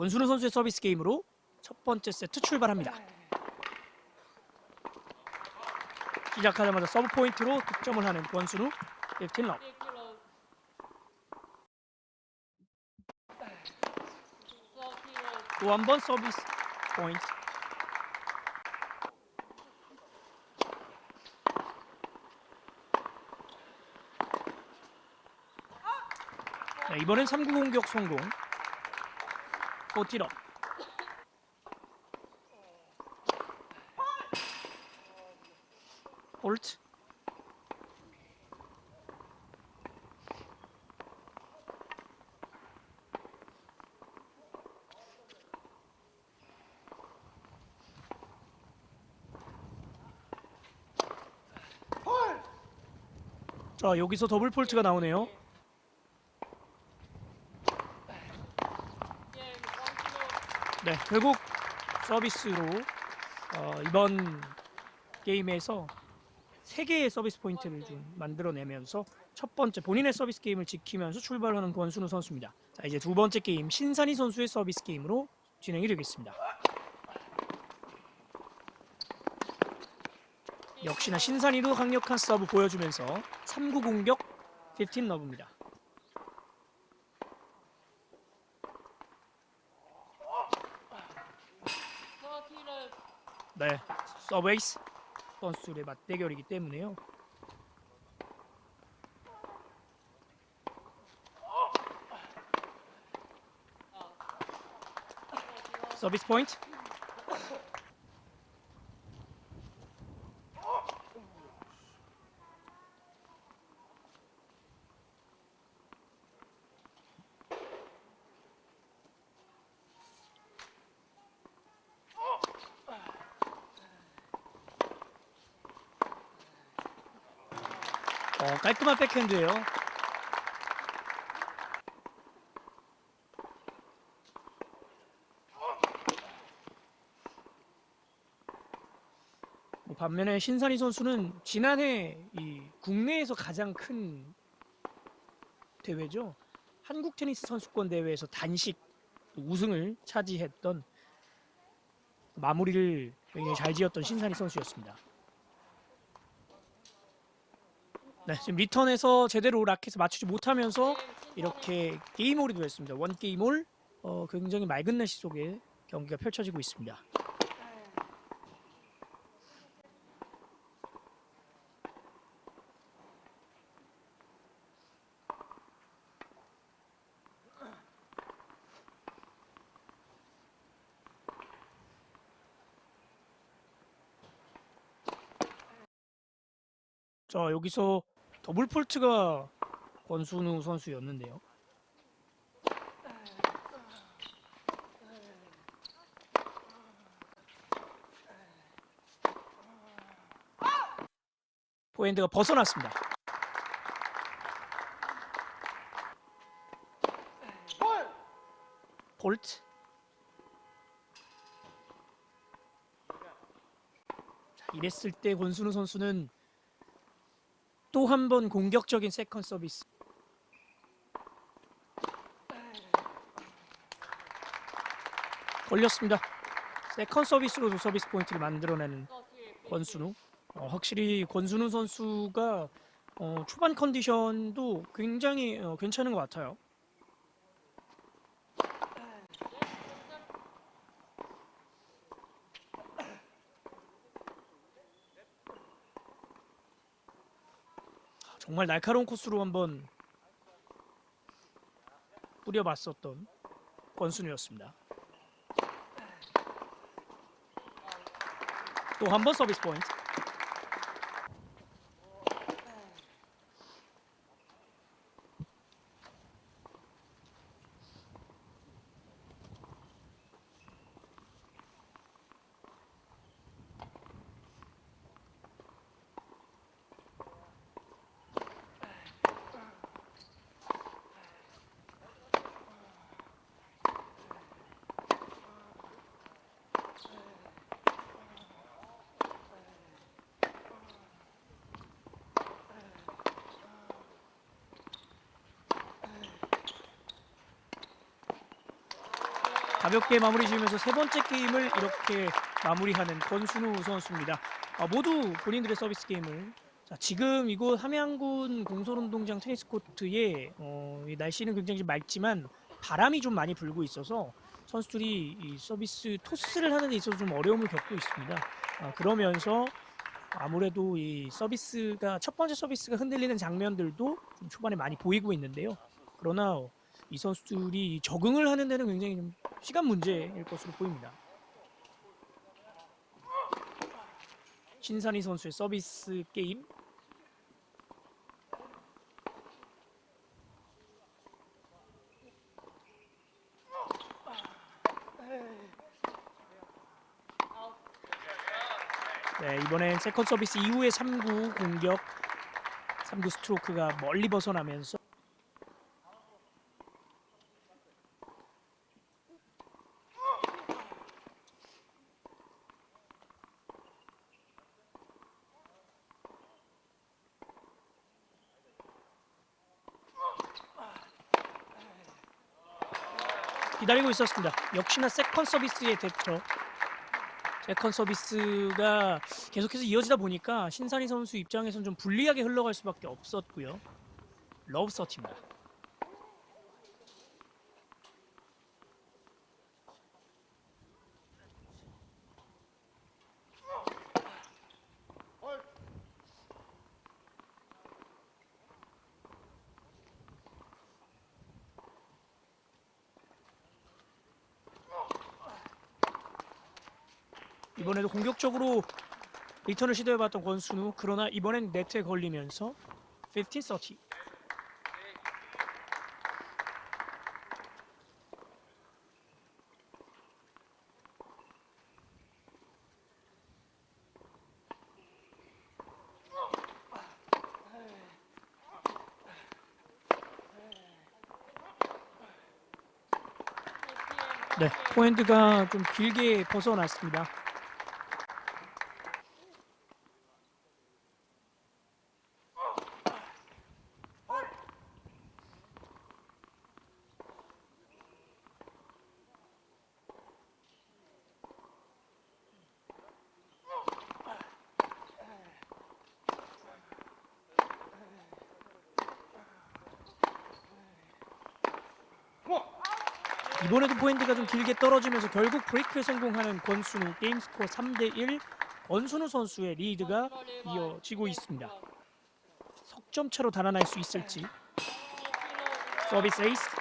권순우 선수의 서비스 게임으로 첫 번째 세트 출발합니다. 시작하자마자 서브 포인트로 득점을 하는 권순우 15 러브. 또한 번 서비스 포인트. 자, 이번엔 3구 공격 성공. 포티러. 홀트. 자 여기서 더블 폴트가 나오네요. 결국 서비스로 어, 이번 게임에서 세 개의 서비스 포인트를 좀 만들어내면서 첫 번째 본인의 서비스 게임을 지키면서 출발하는 권순우 선수입니다. 자 이제 두 번째 게임 신산희 선수의 서비스 게임으로 진행이 되겠습니다. 역시나 신산이도 강력한 서브 보여주면서 3구 공격 15 러브입니다. 네, 서베이스 선수의 맞대결이기 때문에요. 서비스 포인트. 어, 깔끔한 백핸드예요. 뭐 반면에 신산희 선수는 지난해 이 국내에서 가장 큰 대회죠. 한국 테니스 선수권 대회에서 단식 우승을 차지했던 마무리를 굉장히 잘 지었던 신산희 선수였습니다. 네, 지금 리턴에서 제대로 라켓을 맞추지 못하면서 이렇게 게임홀이 되었습니다. 원 게임홀 어, 굉장히 맑은 날씨 속에 경기가 펼쳐지고 있습니다. 자 여기서 더블 폴트가 권순우 선수였는데요. 포핸드가 벗어났습니다. 폴트. 자, 이랬을 때 권순우 선수는 또 한 번 공격적인 세컨 서비스. 걸렸습니다. 세컨 서비스로도 서비스 포인트를 만들어내는 권순우. 어, 확실히 권순우 선수가 어, 초반 컨디션도 굉장히 어, 괜찮은 것 같아요. 정말 날카로운 코스로 한번 뿌려봤었던 권순우였습니다. 또 한 번 서비스 포인트. 가볍게 마무리 지으면서 세 번째 게임을 이렇게 마무리하는 권순우 선수입니다. 아, 모두 본인들의 서비스 게임을 자, 지금 이곳 함양군 공설운동장 테니스 코트에 어, 이 날씨는 굉장히 좀 맑지만 바람이 좀 많이 불고 있어서 선수들이 이 서비스 토스를 하는 데 있어서 좀 어려움을 겪고 있습니다. 아, 그러면서 아무래도 이 서비스가 첫 번째 서비스가 흔들리는 장면들도 좀 초반에 많이 보이고 있는데요. 그러나 이 선수들이 적응을 하는 데는 굉장히 좀 시간 문제일 것으로 보입니다. 신산희 선수의 서비스 게임 네, 이번엔 세컨 서비스 이후의 3구 공격 3구 스트로크가 멀리 벗어나면서 기다리고 있었습니다. 역시나 세컨 서비스의 대처. 세컨 서비스가 계속해서 이어지다 보니까 신산희 선수 입장에선 좀 불리하게 흘러갈 수밖에 없었고요. 러브 서치입니다. 이번에도 공격적으로 리턴을 시도해봤던 권순우 그러나 이번엔 네트에 걸리면서 15-30 네, 포핸드가 좀 길게 벗어났습니다. 이번에도 포핸드가 좀 길게 떨어지면서 결국 브레이크에 성공하는 권순우. 게임 스코어 3대 1 권순우 선수의 리드가 이어지고 있습니다. 석점 차로 달아날 수 있을지. 서비스 에이스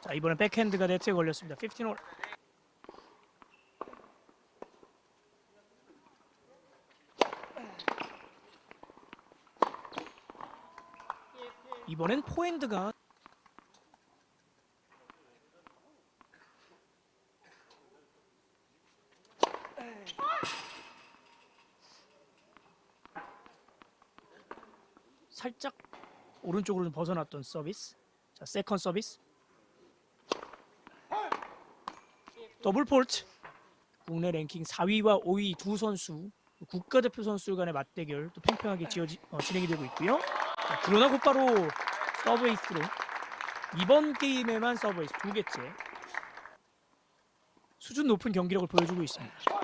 자 이번엔 백핸드가 네트에 걸렸습니다. 15홀 이번엔 포핸드가 살짝 오른쪽으로 좀 벗어났던 서비스. 자 세컨 서비스. 더블 폴트. 국내 랭킹 4위와 5위 두 선수 국가대표 선수 간의 맞대결 또 팽팽하게 지어지, 어, 진행이 되고 있고요. 자, 그러나 곧바로 서브에이스로 이번 게임에만 서브에이스 두 개째 수준 높은 경기력을 보여주고 있습니다.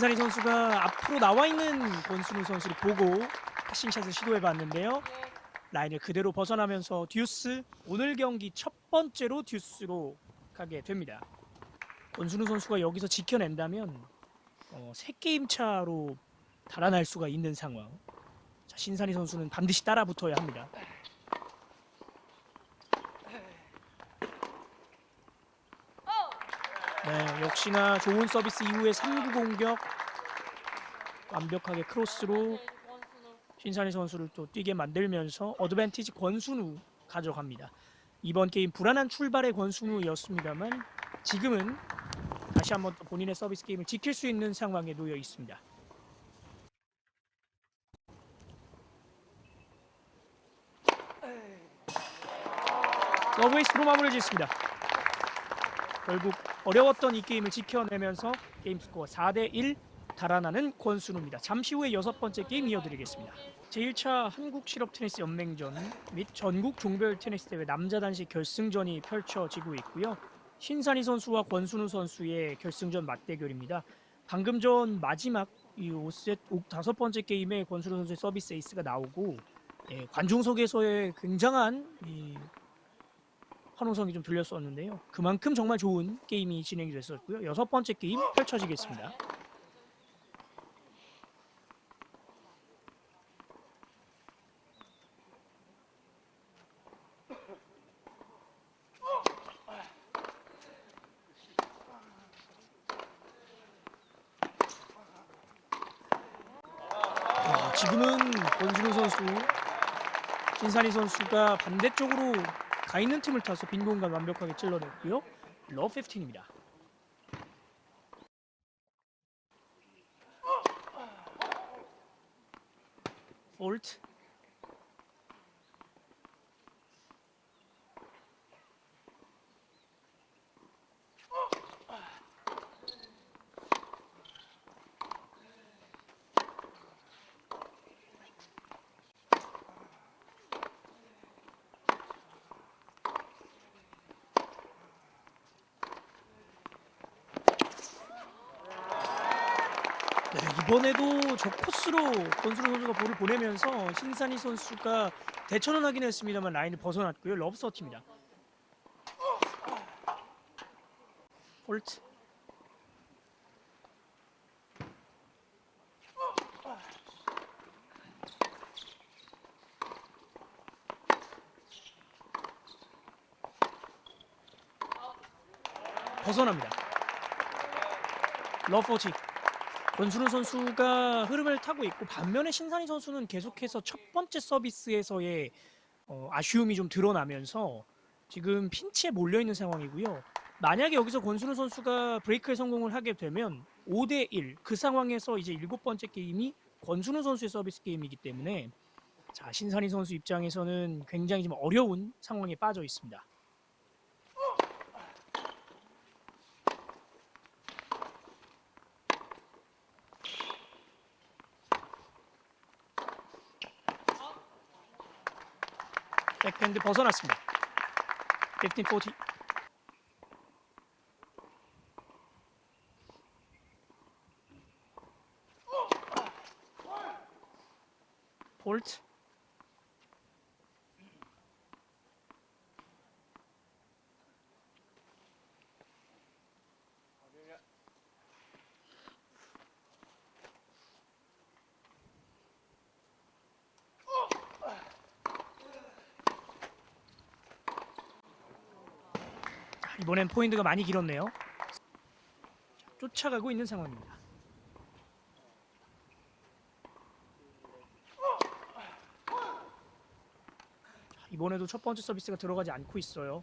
신산희 선수가 앞으로 나와 있는 권순우 선수를 보고 패싱샷을 시도해 봤는데요. 라인을 그대로 벗어나면서 듀스 오늘 경기 첫 번째로 듀스로 가게 됩니다. 권순우 선수가 여기서 지켜낸다면 어, 세 게임 차로 달아날 수가 있는 상황. 자, 신산희 선수는 반드시 따라 붙어야 합니다. 네, 역시나 좋은 서비스 이후에 3구 공격 완벽하게 크로스로 신산희 선수를 또 뛰게 만들면서 어드밴티지 권순우 가져갑니다. 이번 게임 불안한 출발의 권순우였습니다만 지금은 다시 한번 또 본인의 서비스 게임을 지킬 수 있는 상황에 놓여 있습니다. 서브웨이스로 마무리를 짓습니다. 결국 어려웠던 이 게임을 지켜내면서 게임 스코어 4대 1 달아나는 권순우입니다. 잠시 후에 여섯 번째 게임 이어드리겠습니다. 제1차 한국 실업 테니스 연맹전 및 전국 종별 테니스 대회 남자 단식 결승전이 펼쳐지고 있고요. 신산희 선수와 권순우 선수의 결승전 맞대결입니다. 방금 전 마지막 이 5세 다섯 번째 게임에 권순우 선수의 서비스 에이스가 나오고 예, 관중석에서의 굉장한 이 환호성이 좀 들렸었는데요. 그만큼 정말 좋은 게임이 진행이 됐었고요. 여섯 번째 게임 펼쳐지겠습니다. 아, 지금은 권준우 선수, 신산희 선수가 반대쪽으로 가 있는 팀을 타서 빈 공간 완벽하게 찔러냈고요. 러 15입니다. 폴트 네, 이번에도 저 코스로 권순우 선수가 볼을 보내면서 신산희 선수가 대처는 하긴 했습니다만 라인을 벗어났고요. 럽서티입니다. 폴트 벗어납니다. 러포티 권순우 선수가 흐름을 타고 있고 반면에 신산희 선수는 계속해서 첫 번째 서비스에서의 어, 아쉬움이 좀 드러나면서 지금 핀치에 몰려 있는 상황이고요. 만약에 여기서 권순우 선수가 브레이크에 성공을 하게 되면 5대 1 그 상황에서 이제 일곱 번째 게임이 권순우 선수의 서비스 게임이기 때문에 자 신산희 선수 입장에서는 굉장히 좀 어려운 상황에 빠져 있습니다. 백핸드 벗어났습니다. 15-40. 폴트 자, 이번엔 포인트가 많이 길었네요. 자, 쫓아가고 있는 상황입니다. 자, 이번에도 첫 번째 서비스가 들어가지 않고 있어요.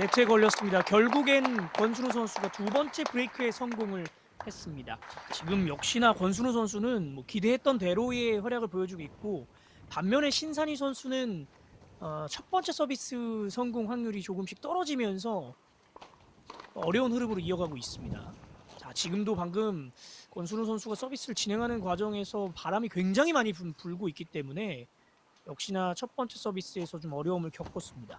네트에 걸렸습니다. 결국엔 권순우 선수가 두 번째 브레이크에 성공을 했습니다. 지금 역시나 권순우 선수는 뭐 기대했던 대로의 활약을 보여주고 있고 반면에 신산희 선수는 어, 첫 번째 서비스 성공 확률이 조금씩 떨어지면서 어려운 흐름으로 이어가고 있습니다. 자, 지금도 방금 권순우 선수가 서비스를 진행하는 과정에서 바람이 굉장히 많이 불- 불고 있기 때문에 역시나 첫 번째 서비스에서 좀 어려움을 겪었습니다.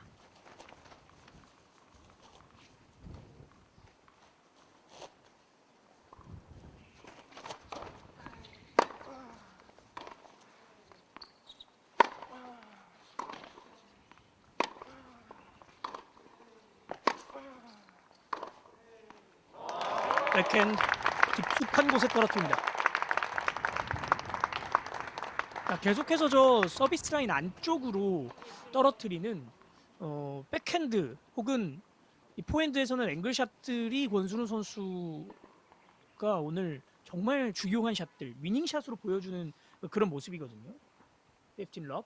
백핸드 깊숙한 곳에 떨어뜨립니다. 자, 계속해서 저 서비스 라인 안쪽으로 떨어뜨리는 어, 백핸드 혹은 이 포핸드에서는 앵글샷들이 권순우 선수가 오늘 정말 중요한 샷들, 위닝 샷으로 보여주는 그런 모습이거든요. 15 럽.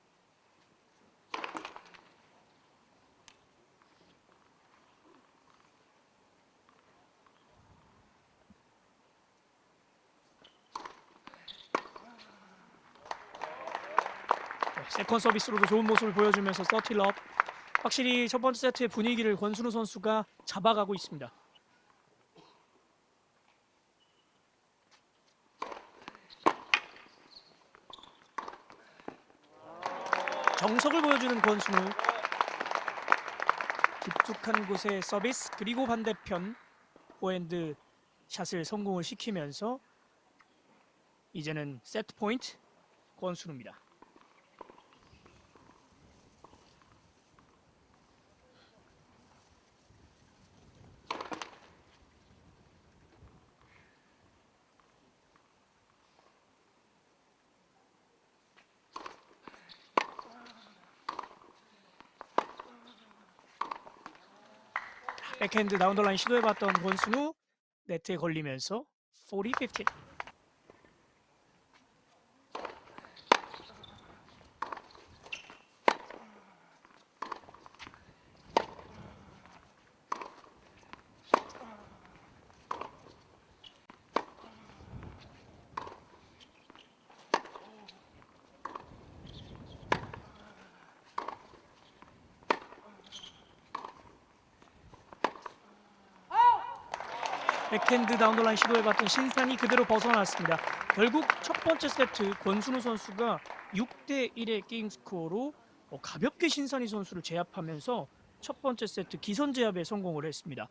세컨 서비스로도 좋은 모습을 보여주면서 30 럽. 확실히 첫 번째 세트의 분위기를 권순우 선수가 잡아가고 있습니다. 정석을 보여주는 권순우. 깊숙한 곳의 서비스 그리고 반대편 포핸드 샷을 성공을 시키면서 이제는 세트 포인트 권순우입니다. 백핸드 다운더 라인 시도해봤던 권순우 네트에 걸리면서 40-15 백핸드 다운더라인 시도해봤던 신산이 그대로 벗어났습니다. 결국 첫 번째 세트 권순우 선수가 6대 1의 게임 스코어로 어, 가볍게 신산이 선수를 제압하면서 첫 번째 세트 기선 제압에 성공을 했습니다.